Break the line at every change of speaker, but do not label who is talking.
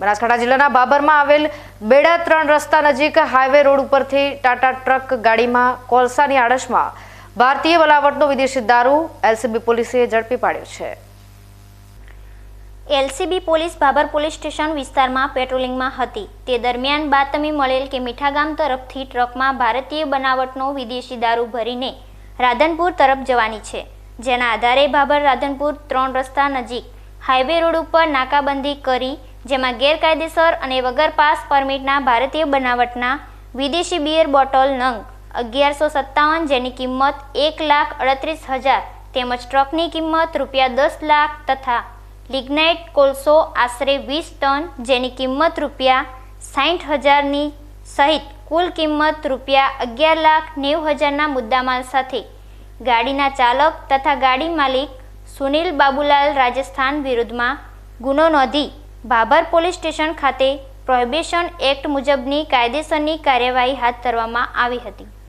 બનાસકાંઠા જિલ્લાના બાબરમાં આવેલ બેડા ત્રણ રસ્તા નજીક હાઈવે રોડ ઉપરથી ટાટા ટ્રક ગાડીમાં કોલસાની આડશમાં ભારતીય બનાવટનો વિદેશી દારૂ એલસીબી પોલીસે ઝડપી પાડ્યો છે.
LCB police Bhabhar police station વિસ્તારમાં પેટ્રોલિંગમાં હતી. તે દરમિયાન બાતમી મળેલ કે મીઠાગામ તરફથી ટ્રકમાં ભારતીય બનાવટનો વિદેશી દારૂ ભરીને રાધનપુર તરફ જવાની છે. જેના આધારે ભાભર રાધનપુર ત્રણ રસ્તા નજીક હાઈવે રોડ ઉપર નાકાબંધી કરી જેમાં ગેરકાયદેસર અને વગર પાસ પરમિટના ભારતીય બનાવટના વિદેશી બિયર બોટલ નંગ અગિયારસો સત્તાવન જેની કિંમત એક લાખ અડત્રીસ હજાર તેમજ ટ્રકની કિંમત રૂપિયા દસ લાખ તથા લિગ્નાઇટ કોલસો આશરે વીસ ટન જેની કિંમત રૂપિયા સાઠ હજારની સહિત કુલ કિંમત રૂપિયા અગિયાર લાખ નેવું હજારના મુદ્દામાલ સાથે ગાડીના ચાલક તથા ગાડી માલિક સુનિલ બાબુલાલ રાજસ્થાન વિરુદ્ધમાં ગુનો નોંધી ભાભર પોલીસ સ્ટેશન ખાતે પ્રોહિબિશન એક્ટ મુજબની કાયદેસરની કાર્યવાહી હાથ ધરવામાં આવી હતી.